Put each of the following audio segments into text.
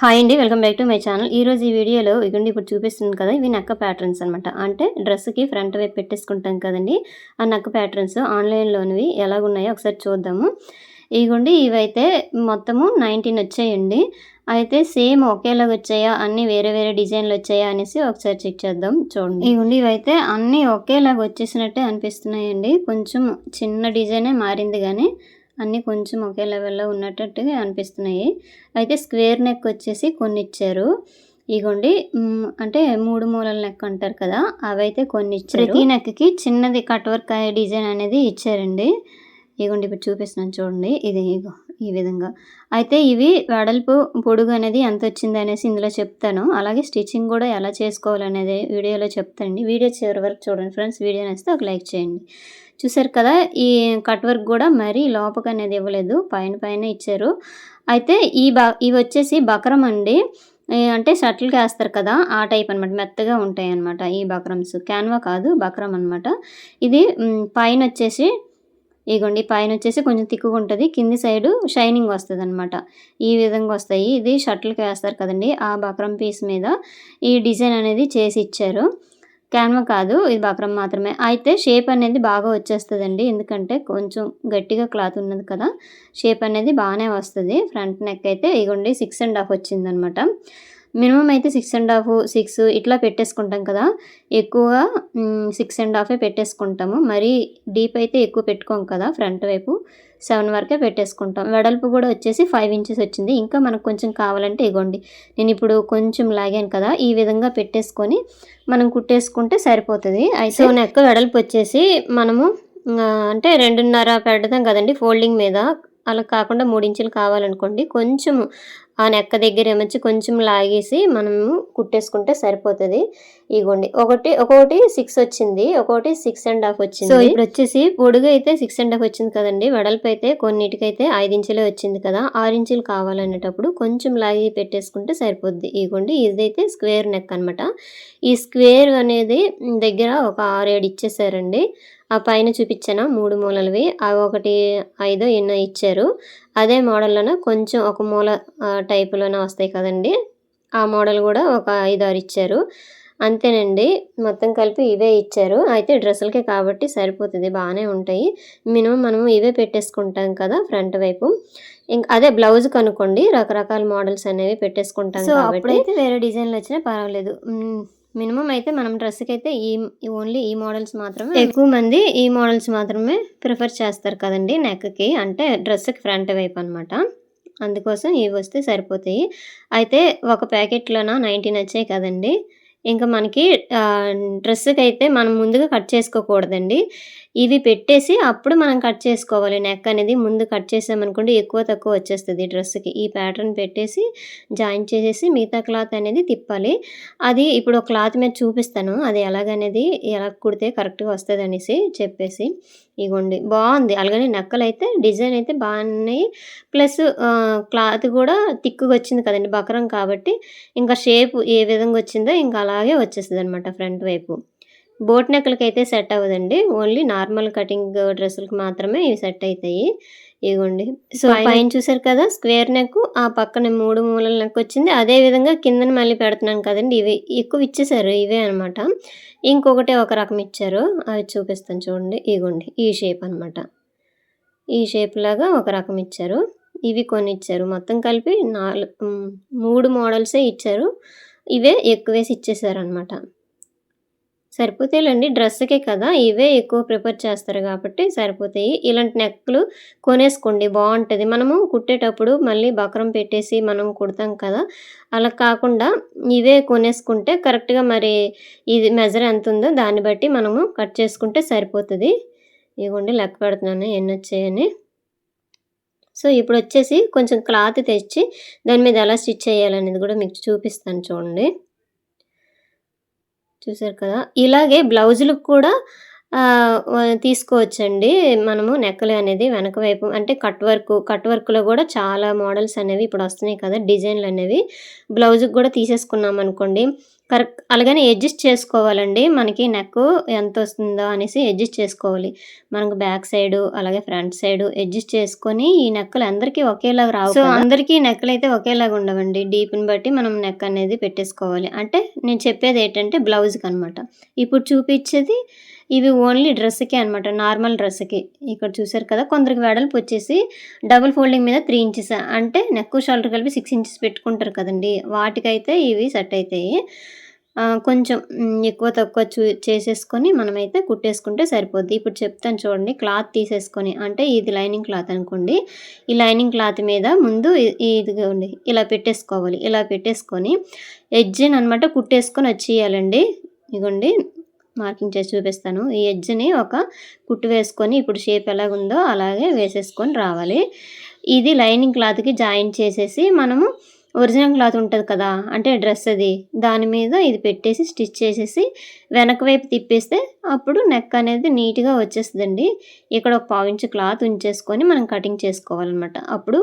Hi అండి welcome back to my channel ఈ రోజు ఈ వీడియోలో ఇగండి ఇప్పుడు చూపిస్తుంది కదా ఇవి నక్క ప్యాటర్న్స్ అనమాట అంటే డ్రెస్కి ఫ్రంట్ వైపు పెట్టేసుకుంటాం కదండి ఆ నక్క ప్యాటర్న్స్ ఆన్లైన్లోనివి ఎలాగున్నాయో ఒకసారి చూద్దాము. ఇగోండి ఇవైతే మొత్తము నైన్టీన్ వచ్చాయండి. అయితే సేమ్ ఒకేలాగా వచ్చాయా అన్నీ వేరే వేరే డిజైన్లు వచ్చాయా అనేసి ఒకసారి చెక్ చేద్దాం చూడండి. ఇగోండి ఇవైతే అన్నీ ఒకేలాగా వచ్చేసినట్టే అనిపిస్తున్నాయండి. కొంచెం చిన్న డిజైనే మారింది కానీ అన్నీ కొంచెం ఒకే లెవెల్లో ఉన్నట్టుగా అనిపిస్తున్నాయి. అయితే స్క్వేర్ నెక్ వచ్చేసి కొన్ని ఇచ్చారు ఇగోండి అంటే మూడు మూలల నెక్ అంటారు కదా అవైతే కొన్ని ఇచ్చారు ప్రతి నెక్కి చిన్నది కట్ వర్క్ డిజైన్ అనేది ఇచ్చారండి. ఇగోండి ఇప్పుడు చూపిస్తున్నాను చూడండి. ఇది ఇగో ఈ విధంగా. అయితే ఇవి వెడల్పు పొడుగు అనేది ఎంత వచ్చింది అనేసి ఇందులో చెప్తాను. అలాగే స్టిచ్చింగ్ కూడా ఎలా చేసుకోవాలనేది వీడియోలో చెప్తానండి. వీడియో చివరి వరకు చూడండి. ఫ్రెండ్స్ వీడియో నేస్తే ఒక లైక్ చేయండి. చూసారు కదా ఈ కట్ వర్క్ కూడా మరీ లోపక అనేది ఇవ్వలేదు పైన పైన ఇచ్చారు. అయితే ఈ బా ఇవి వచ్చేసి బకరం అండి. అంటే షటిల్కి వేస్తారు కదా ఆ టైప్ అనమాట మెత్తగా ఉంటాయి అనమాట ఈ బక్రమ్స్. క్యాన్వా కాదు బక్రం అనమాట ఇది పైన వచ్చేసి ఇగోండి పైన వచ్చేసి కొంచెం తిక్కుగా ఉంటుంది. కింది సైడు షైనింగ్ వస్తుంది అనమాట ఈ విధంగా వస్తాయి. ఇది షర్ట్లకి వేస్తారు కదండి ఆ బక్రం పీస్ మీద ఈ డిజైన్ అనేది చేసి ఇచ్చారు. క్యాన్వా కాదు ఇది బక్రం మాత్రమే. అయితే షేప్ అనేది బాగా వచ్చేస్తుందండి. ఎందుకంటే కొంచెం గట్టిగా క్లాత్ ఉన్నది కదా షేప్ అనేది బాగానే వస్తుంది. ఫ్రంట్ నెక్ అయితే ఇగోండి సిక్స్ అండ్ హాఫ్ వచ్చిందనమాట. మినిమం అయితే సిక్స్ అండ్ హాఫ్ సిక్స్ ఇట్లా పెట్టేసుకుంటాం కదా. ఎక్కువగా సిక్స్ అండ్ హాఫే పెట్టేసుకుంటాము. మరీ డీప్ అయితే ఎక్కువ పెట్టుకోం కదా ఫ్రంట్ వైపు. సెవెన్ వరకే పెట్టేసుకుంటాం. వెడల్పు కూడా వచ్చేసి ఫైవ్ ఇంచెస్ వచ్చింది. ఇంకా మనకు కొంచెం కావాలంటే ఇగోండి. నేను ఇప్పుడు కొంచెం లాగాను కదా ఈ విధంగా పెట్టేసుకొని మనం కుట్టేసుకుంటే సరిపోతుంది. అయితే నెక్ వెడల్పు వచ్చేసి మనము అంటే రెండున్నర పెడతాం కదండి ఫోల్డింగ్ మీద. అలా కాకుండా మూడించులు కావాలనుకోండి కొంచెం ఆ నెక్క దగ్గర ఏమొచ్చి కొంచెం లాగేసి మనము కుట్టేసుకుంటే సరిపోతుంది. ఇగోండి ఒకటి ఒకటి సిక్స్ వచ్చింది ఒకటి సిక్స్ అండ్ హాఫ్ వచ్చింది. సో ఇప్పుడు వచ్చేసి పొడుగు అయితే సిక్స్ అండ్ హాఫ్ వచ్చింది కదండి వెడల్పు అయితే కొన్నిటికైతే ఐదు ఇంచులే వచ్చింది కదా ఆరు ఇంచులు కావాలనేటప్పుడు కొంచెం లాగి పెట్టేసుకుంటే సరిపోద్ది. ఇగోండి ఇదైతే స్క్వేర్ నెక్ అనమాట ఈ స్క్వేర్ అనేది దగ్గర ఒక ఆరు ఏడు ఇచ్చేసారండి. ఆ పైన చూపించాను మూడు మూలలవి అవి ఒకటి ఐదో ఎన్నో ఇచ్చారు. అదే మోడల్లోనే కొంచెం ఒక మూల టైపులోనే వస్తాయి కదండి. ఆ మోడల్ కూడా ఒక ఐదు ఆరు ఇచ్చారు. అంతేనండి మొత్తం కలిపి ఇవే ఇచ్చారు. అయితే డ్రెస్సులకే కాబట్టి సరిపోతుంది బాగానే ఉంటాయి. మినిమం మనం ఇవే పెట్టేసుకుంటాం కదా ఫ్రంట్ వైపు. ఇంక అదే బ్లౌజ్ కనుక్కోండి రకరకాల మోడల్స్ అనేవి పెట్టేసుకుంటాం సో అప్పుడైతే వేరే డిజైన్లు వచ్చినా పర్వాలేదు. మినిమం అయితే మనం డ్రెస్కి అయితే ఈ ఓన్లీ ఈ మోడల్స్ మాత్రమే ఎక్కువ మంది ఈ మోడల్స్ మాత్రమే ప్రిఫర్ చేస్తారు కదండి నెక్కి. అంటే డ్రెస్కి ఫ్రంట్ వైపు అనమాట అందుకోసం ఇవి వస్తే సరిపోతాయి. అయితే ఒక ప్యాకెట్లోన నైన్టీన్ వచ్చాయి కదండి. ఇంకా మనకి డ్రెస్సుకి డ్రెస్కి అయితే మనం ముందుగా కట్ చేసుకోకూడదండి. ఇవి పెట్టేసి అప్పుడు మనం కట్ చేసుకోవాలి. నెక్ అనేది ముందు కట్ చేసామనుకోండి ఎక్కువ తక్కువ వచ్చేస్తుంది డ్రెస్కి ఈ ప్యాటర్న్ పెట్టేసి జాయిన్ చేసేసి మిగతా క్లాత్ అనేది తిప్పాలి. అది ఇప్పుడు ఒక క్లాత్ మీద చూపిస్తాను. అది ఎలాగనేది ఎలా కుడితే కరెక్ట్గా వస్తుంది అనేసి చెప్పేసి. ఇగోండి. బాగుంది అలాగనే నెక్కలు అయితే డిజైన్ అయితే బాగున్నాయి. ప్లస్ క్లాత్ కూడా తిక్కుగా వచ్చింది కదండి బకరం కాబట్టి. ఇంకా షేప్ ఏ విధంగా వచ్చిందో ఇంకా అలాగే వచ్చేస్తుంది అనమాట ఫ్రంట్ వైపు. బోట్ నెక్కలకి అయితే సెట్ అవ్వదండి. ఓన్లీ నార్మల్ కటింగ్ డ్రెస్సులకి మాత్రమే ఇవి సెట్ అవుతాయి ఇగోండి సో పైన చూసారు కదా స్క్వేర్ నెక్ ఆ పక్కన మూడు మూలల నెక్ వచ్చింది. అదే విధంగా కిందన మళ్ళీ పెడుతున్నాను కదండి ఇవి ఎక్కువ ఇచ్చేసారు ఇవే అనమాట ఇంకొకటి ఒక రకం ఇచ్చారు అవి చూపిస్తాను చూడండి. ఇగోండి ఈ షేప్ అనమాట ఈ షేప్ లాగా ఒక రకం ఇచ్చారు. ఇవి కొన్ని ఇచ్చారు మొత్తం కలిపి నాలుగు మూడు మోడల్సే ఇచ్చారు. ఇవే ఎక్కువేసి ఇచ్చేసారు అనమాట సరిపోతాయిలేండి. డ్రెస్కే కదా ఇవే ఎక్కువ ప్రిఫర్ చేస్తారు కాబట్టి సరిపోతాయి. ఇలాంటి నెక్లు కొనేసుకోండి బాగుంటుంది. మనము కుట్టేటప్పుడు మళ్ళీ బకరం పెట్టేసి మనం కుడతాం కదా అలా కాకుండా ఇవే కొనేసుకుంటే కరెక్ట్గా మరి ఇది మెజర్ ఎంత ఉందో దాన్ని బట్టి మనము కట్ చేసుకుంటే సరిపోతుంది. ఇదిగోండి లెక్క పెడుతున్నాను ఎన్ని వచ్చాయని. సో ఇప్పుడు వచ్చేసి కొంచెం క్లాత్ తెచ్చి దాని మీద ఎలా స్టిచ్ చేయాలనేది కూడా మీకు చూపిస్తాను చూడండి. చూసారు కదా. ఇలాగే బ్లౌజులకు కూడా తీసుకోవచ్చండి. మనము నెక్కలు అనేది వెనక వైపు అంటే కట్ వర్క్ కట్ వర్క్లో కూడా చాలా మోడల్స్ అనేవి ఇప్పుడు వస్తున్నాయి కదా డిజైన్లు అనేవి. బ్లౌజ్కి కూడా తీసేసుకున్నాం అనుకోండి. కరెక్ట్ అలాగని అడ్జస్ట్ చేసుకోవాలండి. మనకి నెక్ ఎంత వస్తుందో అనేసి అడ్జస్ట్ చేసుకోవాలి. మనకు బ్యాక్ సైడ్ అలాగే ఫ్రంట్ సైడ్ అడ్జస్ట్ చేసుకొని ఈ నెక్కలు అందరికీ ఒకేలాగా రావు సో అందరికీ నెక్కలు అయితే ఒకేలాగా ఉండవండి. డీప్ని బట్టి మనం నెక్ అనేది పెట్టేసుకోవాలి. అంటే నేను చెప్పేది ఏంటంటే బ్లౌజ్కి అనమాట ఇప్పుడు చూపించేది ఇవి ఓన్లీ డ్రెస్కి అనమాట నార్మల్ డ్రెస్కి ఇక్కడ చూసారు కదా కొందరికి వెడల్పు వచ్చేసి డబుల్ ఫోల్డింగ్ మీద త్రీ ఇంచెస్ అంటే నెక్ షోల్డర్ కలిపి సిక్స్ ఇంచెస్ పెట్టుకుంటారు కదండి. వాటికైతే ఇవి సెట్ అవుతాయి కొంచెం ఎక్కువ తక్కువ చూ చేసేసుకొని మనమైతే కుట్టేసుకుంటే సరిపోద్ది. ఇప్పుడు చెప్తాను చూడండి క్లాత్ తీసేసుకొని అంటే ఇది లైనింగ్ క్లాత్ అనుకోండి. ఈ లైనింగ్ క్లాత్ మీద ముందు ఇదిగోండి ఇలా పెట్టేసుకోవాలి. ఇలా పెట్టేసుకొని ఎడ్జిన్ అనమాట కుట్టేసుకొని వచ్చేయాలండి. ఇగోండి మార్కింగ్ చేసి చూపిస్తాను. ఈ ఎడ్జ్ని ఒక కుట్టు వేసుకొని ఇప్పుడు షేప్ ఎలాగుందో అలాగే వేసేసుకొని రావాలి. ఇది లైనింగ్ క్లాత్కి జాయిన్ చేసేసి మనము ఒరిజినల్ క్లాత్ ఉంటుంది కదా అంటే డ్రెస్ అది దాని మీద ఇది పెట్టేసి స్టిచ్ చేసేసి వెనక వైపు తిప్పేస్తే అప్పుడు నెక్ అనేది నీట్గా వచ్చేస్తుందండి. ఇక్కడ ఒక పావించి క్లాత్ ఉంచేసుకొని మనం కటింగ్ చేసుకోవాలన్నమాట. అప్పుడు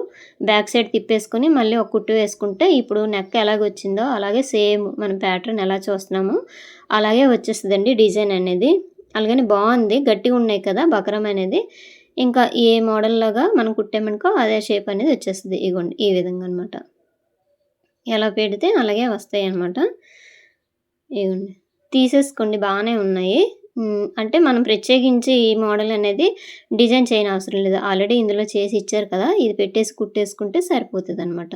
బ్యాక్ సైడ్ తిప్పేసుకొని మళ్ళీ ఒక కుట్టు వేసుకుంటే ఇప్పుడు నెక్ ఎలాగ వచ్చిందో అలాగే సేమ్ మనం ప్యాటర్న్ ఎలా చూస్తున్నామో అలాగే వచ్చేస్తుందండి డిజైన్ అనేది. అలాగని బాగుంది గట్టిగా ఉన్నాయి కదా బకరం అనేది. ఇంకా ఏ మోడల్ లాగా మనం కుట్టామనుకో అదే షేప్ అనేది వచ్చేస్తుంది. ఇగోండి ఈ విధంగా అనమాట ఎలా పెడితే అలాగే వస్తాయి అన్నమాట ఇవ్వండి తీసేసుకోండి బాగానే ఉన్నాయి. అంటే మనం ప్రత్యేకించి ఈ మోడల్ అనేది డిజైన్ చేయని అవసరం లేదు. ఆల్రెడీ ఇందులో చేసి ఇచ్చారు కదా ఇది పెట్టేసి కుట్టేసుకుంటే సరిపోతుంది అనమాట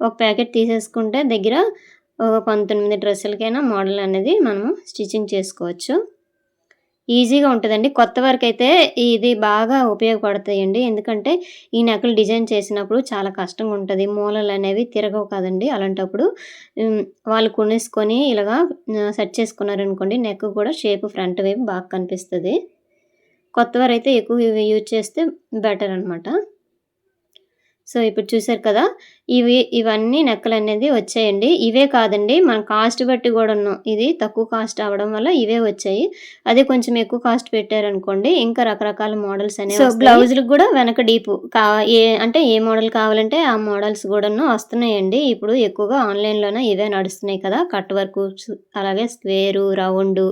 ఒక ప్యాకెట్ తీసేసుకుంటే దగ్గర ఒక పంతొమ్మిది డ్రెస్సులకైనా మోడల్ అనేది మనము స్టిచ్చింగ్ చేసుకోవచ్చు. ఈజీగా ఉంటుందండి. కొత్త వరకు అయితే ఇది బాగా ఉపయోగపడతాయండి. ఎందుకంటే ఈ నెక్కలు డిజైన్ చేసినప్పుడు చాలా కష్టంగా ఉంటుంది మూలలు అనేవి తిరగవు కదండి అలాంటప్పుడు. వాళ్ళు కొనేసుకొని ఇలాగా సెట్ చేసుకున్నారనుకోండి నెక్ కూడా షేప్ ఫ్రంట్ వైపు బాగా కనిపిస్తుంది. కొత్త వారు అయితే ఎక్కువ యూజ్ చేస్తే బెటర్ అనమాట సో ఇప్పుడు చూసారు కదా ఇవి ఇవన్నీ నెక్కలు అనేది వచ్చాయండి. ఇవే కాదండి మన కాస్ట్ బట్టి కూడా ఉన్నాం. ఇది తక్కువ కాస్ట్ అవ్వడం వల్ల ఇవే వచ్చాయి. అదే కొంచెం ఎక్కువ కాస్ట్ పెట్టారనుకోండి ఇంకా రకరకాల మోడల్స్ అనేవి సో బ్లౌజులకు కూడా వెనక డీపు కా ఏ అంటే ఏ మోడల్ కావాలంటే ఆ మోడల్స్ కూడాను వస్తున్నాయండి. ఇప్పుడు ఎక్కువగా ఆన్లైన్లోనే ఇవే నడుస్తున్నాయి కదా కట్ వర్క్ అలాగే స్క్వేరు రౌండ్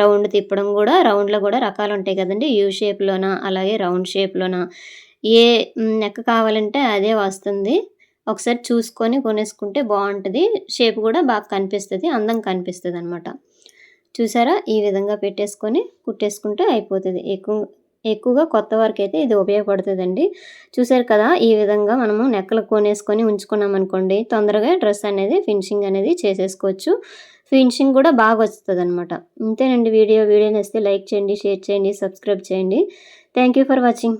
రౌండ్ తిప్పడం కూడా రౌండ్లో కూడా రకాలు ఉంటాయి కదండి. యూ షేప్లోన అలాగే రౌండ్ షేప్లోన ఏ నెక్ కావాలంటే అదే వస్తుంది. ఒకసారి చూసుకొని కొనేసుకుంటే బాగుంటుంది. షేప్ కూడా బాగా కనిపిస్తుంది. అందం కనిపిస్తుంది అనమాట చూసారా? ఈ విధంగా పెట్టేసుకొని కుట్టేసుకుంటే అయిపోతుంది. ఎక్కువ ఎక్కువగా కొత్త వారికి అయితే ఇది ఉపయోగపడుతుందండి. చూసారు కదా? ఈ విధంగా మనము నెక్కలు కొనేసుకొని ఉంచుకున్నాం అనుకోండి తొందరగా డ్రెస్ అనేది ఫినిషింగ్ అనేది చేసేసుకోవచ్చు. ఫినిషింగ్ కూడా బాగా వస్తుంది అనమాట ఇంతేనండి వీడియో. వీడియో నచ్చితే లైక్ చేయండి షేర్ చేయండి సబ్స్క్రైబ్ చేయండి. Thank you for watching.